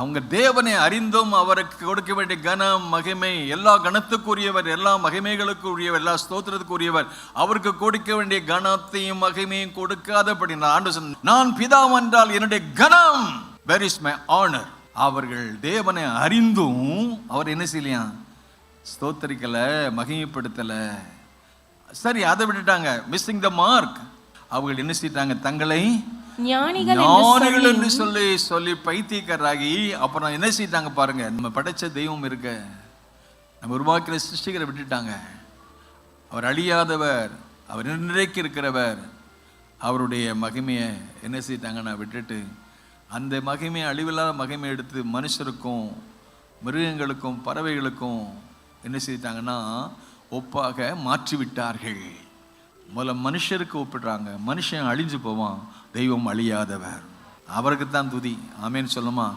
அவங்க தேவனை அறிந்தும் அவருக்கு கொடுக்க வேண்டிய கனம் மகிமை எல்லா கனத்துக்குரியவர் எல்லா மகிமைகளுக்குரியவர் எல்லா ஸ்தோத்திரத்துக்குரியவர் அவருக்கு கொடுக்க வேண்டிய கனத்தையும் மகிமையும் கொடுக்காதபடி நான் ஆண்டு நான் பிதாம் என்றால் என்னுடைய கனம். வேர் இஸ் மை ஆனர் அவர்கள் தேவனை அறிந்தும் அவர் என்ன செய்யலையா? ஸ்தோத்தரிக்கல மகிமைப்படுத்தல. சரி அதை விட்டுட்டாங்க. மிஸ்ஸிங் த மார்க் அவர்கள் என்ன செய்தாங்க? தங்களை ஞானிகள் என்று சொல்லி. சொல்லி பைத்தியக்காரராகி அப்புறம் என்ன செய்தாங்க பாருங்க நம்ம படைச்ச தெய்வம் இருக்க. நம்ம உருவாக்கிற சிருஷ்டிகரை விட்டுட்டாங்க. அவர் அழியாதவர் அவர் இன்றைக்கு இருக்கிறவர் அவருடைய மகிமையை என்ன செய்தாங்கன்னா விட்டுட்டு அந்த மகிமையை அழிவில்லாத மகிமை எடுத்து மனுஷருக்கும் மிருகங்களுக்கும் பறவைகளுக்கும் என்ன செய்தாங்கன்னா ஒப்பாக மாற்றி விட்டார்கள் முதல்ல மனுஷருக்கு ஒப்பிடுறாங்க மனுஷன் அழிஞ்சு போவான். தெய்வம் அழியாதவர். அவருக்கு தான் துதி. ஆமேன்னு சொல்லுமா?